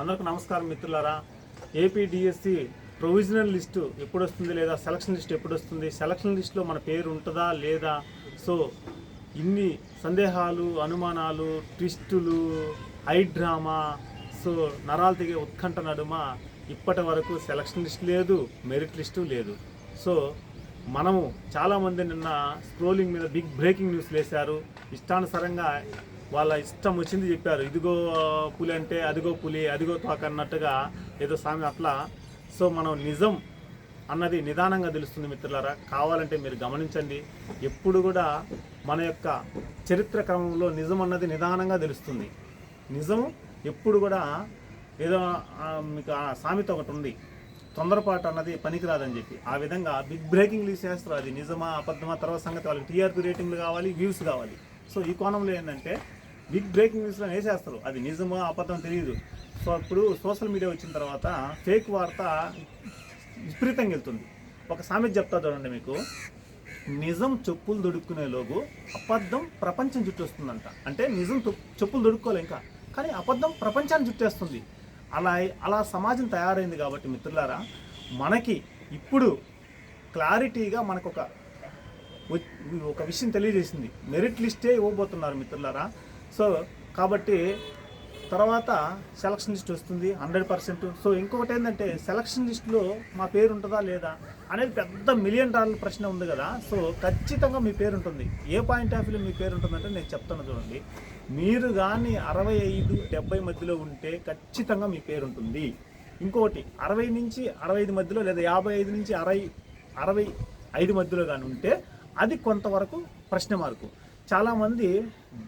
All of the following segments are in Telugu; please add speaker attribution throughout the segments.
Speaker 1: అందరికీ నమస్కారం మిత్రులారా. ఏపీడిఎస్సి ప్రొవిజనల్ లిస్టు ఎప్పుడు వస్తుంది లేదా సెలక్షన్ లిస్ట్ ఎప్పుడు వస్తుంది సెలక్షన్ లిస్ట్లో మన పేరు ఉంటుందా లేదా? సో ఇన్ని సందేహాలు అనుమానాలు ట్విస్టులు హై డ్రామా సో నరాలు తెగే ఉత్కంఠ నడుమ ఇప్పటి వరకు సెలక్షన్ లిస్ట్ లేదు మెరిట్ లిస్టు లేదు. సో మనము చాలామంది నిన్న స్క్రోలింగ్ మీద బిగ్ బ్రేకింగ్ న్యూస్ వేశారు ఇష్టానుసారంగా వాళ్ళ ఇష్టం వచ్చింది చెప్పారు. ఇదిగో పులి అంటే అదిగో పులి అదిగో తోక అన్నట్టుగా ఏదో సామె అట్లా. సో మనం నిజం అన్నది నిదానంగా తెలుస్తుంది మిత్రులారా. కావాలంటే మీరు గమనించండి. ఎప్పుడు కూడా మన యొక్క చరిత్ర క్రమంలో నిజం అన్నది నిదానంగా తెలుస్తుంది. నిజం ఎప్పుడు కూడా ఏదో మీకు ఆ సామెత ఒకటి ఉంది. తొందరపాటు అన్నది పనికిరాదని చెప్పి. ఆ విధంగా బిగ్ బ్రేకింగ్ లీస్ చేస్తారు. అది నిజమా అబద్ధమా తర్వాత సంగతి వాళ్ళకి టీఆర్పీ రేటింగ్లు కావాలి వ్యూస్ కావాలి. సో ఈ కోణంలో ఏంటంటే బిగ్ బ్రేకింగ్ న్యూస్లో వేసేస్తారు. అది నిజమో అబద్ధం తెలియదు. సో ఇప్పుడు సోషల్ మీడియా వచ్చిన తర్వాత ఫేక్ వార్త విపరీతంగా వెళ్తుంది. ఒక సామెత చెప్తా చూడండి మీకు. నిజం చెప్పులు దొడుక్కునేలోగు అబద్ధం ప్రపంచం చుట్టేస్తుందంట. అంటే నిజం చెప్పులు దొడుక్కోలే ఇంకా. కానీ అబద్ధం ప్రపంచాన్ని చుట్టేస్తుంది. అలా అలా సమాజం తయారైంది కాబట్టి మిత్రులారా మనకి ఇప్పుడు క్లారిటీగా మనకు ఒక ఒక విషయం తెలియజేసింది. మెరిట్ లిస్టే ఇవ్వబోతున్నారు మిత్రులారా. సో కాబట్టి తర్వాత సెలక్షన్ లిస్ట్ వస్తుంది హండ్రెడ్ పర్సెంట్ సో ఇంకొకటి ఏంటంటే సెలక్షన్ లిస్టులో మా పేరు ఉంటుందా లేదా అనేది పెద్ద మిలియన్ డాలర్ ప్రశ్న ఉంది కదా. సో ఖచ్చితంగా మీ పేరు ఉంటుంది. ఏ పాయింట్ ఆఫ్ వ్యూలో మీ పేరు ఉంటుందంటే నేను చెప్తాను చూడండి. మీరు కానీ అరవై ఐదు డెబ్బై మధ్యలో ఉంటే ఖచ్చితంగా మీ పేరు ఉంటుంది. ఇంకొకటి అరవై నుంచి అరవై ఐదు మధ్యలో లేదా యాభై ఐదు నుంచి అరవై అరవై ఐదు మధ్యలో కానీ ఉంటే అది కొంతవరకు ప్రశ్న మార్కు. చాలామంది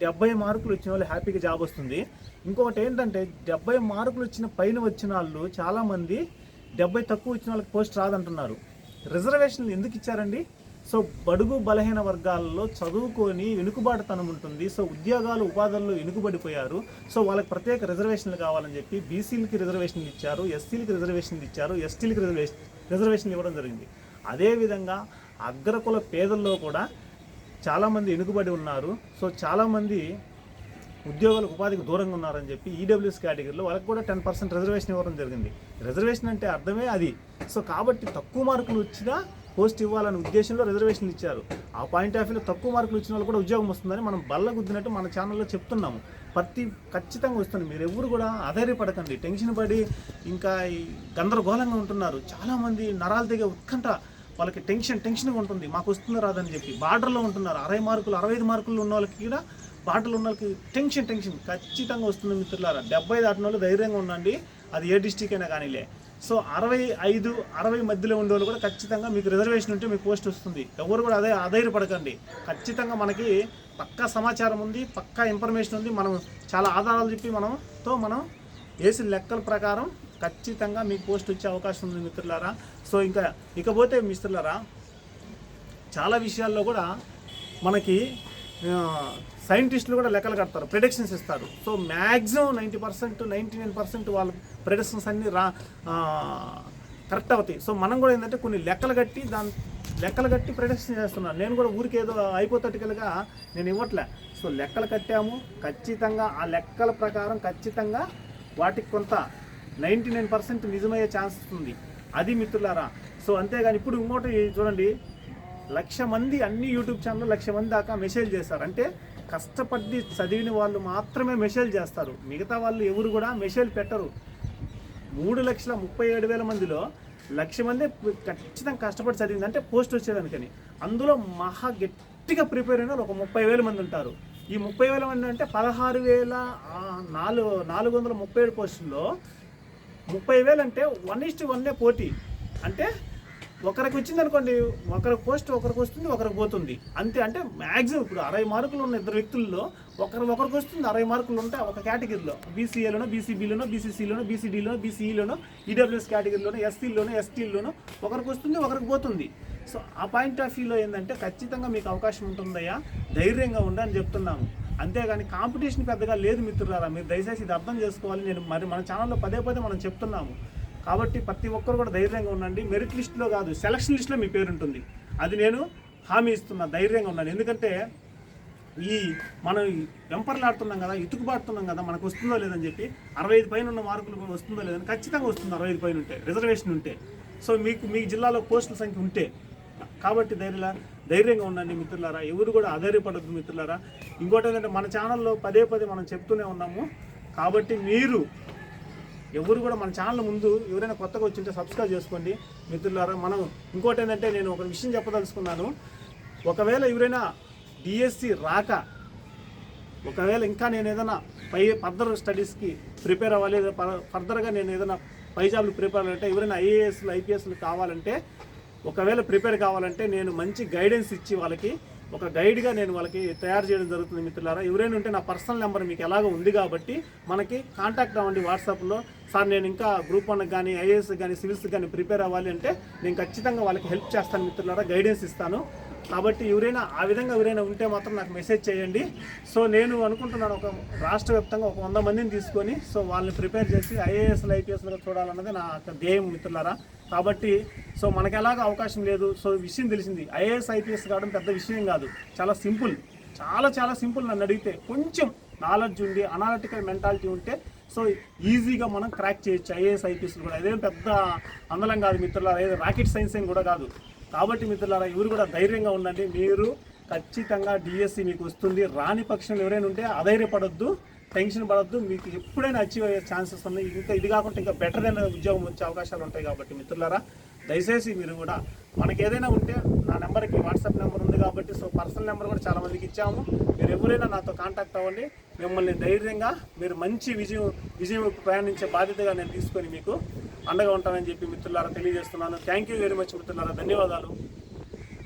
Speaker 1: డెబ్బై మార్కులు వచ్చిన వాళ్ళు హ్యాపీగా జాబ్ వస్తుంది. ఇంకొకటి ఏంటంటే డెబ్బై మార్కులు వచ్చిన పైన వచ్చిన వాళ్ళు చాలామంది డెబ్బై తక్కువ వచ్చిన వాళ్ళకి పోస్ట్ రాదంటున్నారు. రిజర్వేషన్లు ఎందుకు ఇచ్చారండి? సో బడుగు బలహీన వర్గాల్లో చదువుకొని వెనుకబాటుతనం ఉంటుంది. సో ఉద్యోగాలు ఉపాధుల్లో వెనుకబడిపోయారు. సో వాళ్ళకి ప్రత్యేక రిజర్వేషన్లు కావాలని చెప్పి బీసీలకి రిజర్వేషన్లు ఇచ్చారు ఎస్సీలకి రిజర్వేషన్లు ఇచ్చారు ఎస్టీలకి రిజర్వేషన్ రిజర్వేషన్లు ఇవ్వడం జరిగింది. అదేవిధంగా అగ్రకుల పేదల్లో కూడా చాలామంది వెనుకబడి ఉన్నారు. సో చాలామంది ఉద్యోగాలకు ఉపాధికి దూరంగా ఉన్నారని చెప్పి ఈడబ్ల్యూఎస్ కేటగిరీలో వాళ్ళకి కూడా టెన్ పర్సెంట్ రిజర్వేషన్ ఇవ్వడం జరిగింది. రిజర్వేషన్ అంటే అర్థమే అది. సో కాబట్టి తక్కువ మార్కులు వచ్చినా పోస్ట్ ఇవ్వాలనే ఉద్దేశంలో రిజర్వేషన్లు ఇచ్చారు. ఆ పాయింట్ ఆఫ్ వ్యూలో తక్కువ మార్కులు వచ్చిన వాళ్ళు కూడా ఉద్యోగం వస్తుందని మనం బల్ల గుద్దినట్టు మన ఛానల్లో చెప్తున్నాము. ప్రతి ఖచ్చితంగా వస్తుంది. మీరు ఎవరు కూడా ఆధారపడకండి. టెన్షన్ పడి ఇంకా ఈ గందరగోళంగా ఉంటున్నారు. చాలామంది నరాలు తెగే ఉత్కంఠ వాళ్ళకి టెన్షన్ టెన్షన్గా ఉంటుంది. మాకు వస్తుందో రాదని చెప్పి. బార్డర్లో ఉంటున్నారు. అరవై మార్కులు అరవై ఐదు మార్కులు ఉన్న వాళ్ళకి కూడా బార్డర్లో ఉన్న వాళ్ళకి టెన్షన్ టెన్షన్. ఖచ్చితంగా వస్తుంది మిత్రులారా. డెబ్బై దాటిన వాళ్ళు ధైర్యంగా ఉండండి. అది ఏ డిస్టిక్ అయినా కానీలే. సో అరవై ఐదు అరవై మధ్యలో ఉండే వాళ్ళు కూడా ఖచ్చితంగా మీకు రిజర్వేషన్ ఉంటే మీకు పోస్ట్ వస్తుంది. ఎవరు కూడా అదే అధైర్యపడకండి. ఖచ్చితంగా మనకి పక్కా సమాచారం ఉంది పక్కా ఇన్ఫర్మేషన్ ఉంది. మనం చాలా ఆధారాలు చెప్పి మనంతో మనం వేసిన లెక్కల ప్రకారం ఖచ్చితంగా మీకు పోస్ట్ వచ్చే అవకాశం ఉంది మిత్రులారా. సో ఇంకా ఇకపోతే మిత్రులారా చాలా విషయాల్లో కూడా మనకి సైంటిస్టులు కూడా లెక్కలు కడతారు ప్రిడిక్షన్స్ ఇస్తారు. So maximum ninety percent ninety nine percent వాళ్ళ ప్రిడిక్షన్స్ అన్నీ రా కరెక్ట్ అవుతాయి. సో మనం కూడా ఏంటంటే కొన్ని లెక్కలు కట్టి దాని లెక్కలు కట్టి ప్రొడక్షన్ చేస్తున్నాను. నేను కూడా ఊరికి ఏదో అయిపోతట్టుకలుగా నేను ఇవ్వట్లే. సో లెక్కలు కట్టాము ఖచ్చితంగా ఆ లెక్కల ప్రకారం ఖచ్చితంగా వాటికి కొంత నైంటీ నైన్ పర్సెంట్ నిజమయ్యే ఛాన్స్ ఉంది అది మిత్రులారా. సో అంతేగాని ఇప్పుడు ఇంకోటి చూడండి. లక్ష మంది అన్ని యూట్యూబ్ ఛానల్ లక్ష మంది దాకా మెసేజ్ చేస్తారు. అంటే కష్టపడి చదివిన వాళ్ళు మాత్రమే మెసేజ్ చేస్తారు. మిగతా వాళ్ళు ఎవరు కూడా మెసేజ్ పెట్టరు. మూడు లక్షల ముప్పై ఏడు వేల మందిలో లక్ష మంది ఖచ్చితంగా కష్టపడి చదివింది. అంటే పోస్ట్ వచ్చేదానికని. అందులో మహా గట్టిగా ప్రిపేర్ అయిన ఒక ముప్పై వేల మంది ఉంటారు. ఈ ముప్పై వేల మంది అంటే పదహారు వేల నాలుగు నాలుగు వందల ముప్పై ఏడు పోస్టుల్లో ముప్పై వేలు అంటే వన్ ఇస్ట్ వన్నే పోటీ. అంటే ఒకరికి వచ్చింది అనుకోండి ఒకరికి పోస్ట్ ఒకరికి వస్తుంది ఒకరికి పోతుంది. అంతే అంటే మ్యాక్సిమం ఇప్పుడు అరవై మార్కులు ఉన్న ఇద్దరు వ్యక్తుల్లో ఒకరు ఒకరికి వస్తుంది అరవై మార్కులు ఉంటాయి ఒక కేటగిరీలో. బీసీఏలోనో బీసీబీలోనో బీసీసీలోనో బీసీడీలోనో బీసీఈలోనో ఈడబ్ల్యూఎస్ కేటగిరీలోనో ఎస్సీలోనో ఎస్టీలోనో ఒకరికి వస్తుంది ఒకరికి పోతుంది. సో ఆ పాయింట్ ఆఫ్ వ్యూలో ఏంటంటే ఖచ్చితంగా మీకు అవకాశం ఉంటుందయ్యా. ధైర్యంగా ఉండని చెప్తున్నాము. అంతేగాని కాంపిటీషన్ పెద్దగా లేదు మిత్రులారా. మీరు దయచేసి ఇది అర్థం చేసుకోవాలి. నేను మరి మన ఛానల్లో పదే పదే మనం చెప్తున్నాము. కాబట్టి ప్రతి ఒక్కరు కూడా ధైర్యంగా ఉండండి. మెరిట్ లిస్ట్లో కాదు సెలక్షన్ లిస్ట్లో మీ పేరు ఉంటుంది. అది నేను హామీ ఇస్తున్నా ధైర్యంగా ఉన్నాను ఎందుకంటే ఈ మనం వెంపర్లాడుతున్నాం కదా ఇతుకుబాడుతున్నాం కదా మనకు వస్తుందో లేదని చెప్పి అరవై ఐదు పైన ఉన్న మార్కులు కూడా వస్తుందో లేదని ఖచ్చితంగా వస్తుంది అరవై ఐదు పైన ఉంటే రిజర్వేషన్ ఉంటే. సో మీకు మీ జిల్లాలో పోస్టుల సంఖ్య ఉంటే కాబట్టి ధైర్య ధైర్యంగా ఉండండి మిత్రులారా. ఎవరు కూడా అధైర్యపడద్దు మిత్రులారా. ఇంకోటి ఏంటంటే మన ఛానల్లో పదే పదే మనం చెప్తూనే ఉన్నాము. కాబట్టి మీరు ఎవరు కూడా మన ఛానల్ ముందు ఎవరైనా కొత్తగా వచ్చింటే సబ్స్క్రైబ్ చేసుకోండి మిత్రులారా. మనం ఇంకోటి ఏంటంటే నేను ఒక విషయం చెప్పదలుచుకున్నాను. ఒకవేళ ఎవరైనా డిఎస్సి రాక ఒకవేళ ఇంకా నేను ఏదైనా పై ఫర్దర్ స్టడీస్కి ప్రిపేర్ అవ్వాలి ఫర్దర్గా నేను ఏదైనా పై జాబ్లు ప్రిపేర్ అవ్వాలంటే ఎవరైనా ఐఏఎస్లు ఐపీఎస్లు కావాలంటే ఒకవేళ ప్రిపేర్ కావాలంటే నేను మంచి గైడెన్స్ ఇచ్చి వాళ్ళకి ఒక గైడ్గా నేను వాళ్ళకి తయారు చేయడం జరుగుతుంది మిత్రులారా. ఎవరైనా ఉంటే నా పర్సనల్ నెంబర్ మీకు ఎలాగో ఉంది కాబట్టి మనకి కాంటాక్ట్ అవ్వండి వాట్సాప్లో సార్ నేను ఇంకా గ్రూప్ వన్కి కానీ ఐఏఎస్ కానీ సివిల్స్ కానీ ప్రిపేర్ అవ్వాలి అంటే నేను ఖచ్చితంగా వాళ్ళకి హెల్ప్ చేస్తాను మిత్రులారా గైడెన్స్ ఇస్తాను. కాబట్టి ఎవరైనా ఆ విధంగా ఎవరైనా ఉంటే మాత్రం నాకు మెసేజ్ చేయండి. సో నేను అనుకుంటున్నాను ఒక రాష్ట్ర వ్యాప్తంగా ఒక వంద మందిని తీసుకొని సో వాళ్ళని ప్రిపేర్ చేసి ఐఏఎస్లు ఐపీఎస్లుగా చూడాలన్నది నా యొక్క ధ్యేయం మిత్రులారా. కాబట్టి సో మనకు ఎలాగ అవకాశం లేదు. సో విషయం తెలిసింది. ఐఏఎస్ ఐపీఎస్ కావడం పెద్ద విషయం కాదు. చాలా సింపుల్. చాలా చాలా సింపుల్ నన్ను అడిగితే కొంచెం నాలెడ్జ్ ఉండి అనాలిటికల్ మెంటాలిటీ ఉంటే సో ఈజీగా మనం క్రాక్ చేయొచ్చు. ఐఏఎస్ ఐపీఎస్ కూడా. అదేం పెద్ద అందలం కాదు మిత్రులారా. ఏదో రాకెట్ సైన్స్ ఏం కూడా కాదు. కాబట్టి మిత్రులారా ఎవరు కూడా ధైర్యంగా ఉండండి. మీరు ఖచ్చితంగా డిఎస్సి మీకు వస్తుంది. రాని పక్షంలో ఎవరైనా ఉంటే అధైర్యపడొద్దు టెన్షన్ పడొద్దు. మీకు ఎప్పుడైనా అచీవ్ అయ్యే ఛాన్సెస్ ఉన్నాయి. ఇంకా ఇది కాకుండా ఇంకా బెటర్ అయిన ఉద్యోగం వచ్చే అవకాశాలు ఉంటాయి కాబట్టి మిత్రులారా దయచేసి మీరు కూడా మనకి ఏదైనా ఉంటే నా నెంబర్కి వాట్సాప్ నెంబర్ ఉంది కాబట్టి సో పర్సనల్ నెంబర్ కూడా చాలా మందికి ఇచ్చాము. మీరు ఎవరైనా నాతో కాంటాక్ట్ అవ్వండి. మిమ్మల్ని ధైర్యంగా మీరు మంచి విజయం విజయం ప్రయాణించే బాధ్యతగా నేను తీసుకొని మీకు అండగా ఉంటానని చెప్పి మిత్రులారా తెలియజేస్తున్నాను. థ్యాంక్ యూ వెరీ మచ్ మిత్రులారా. ధన్యవాదాలు.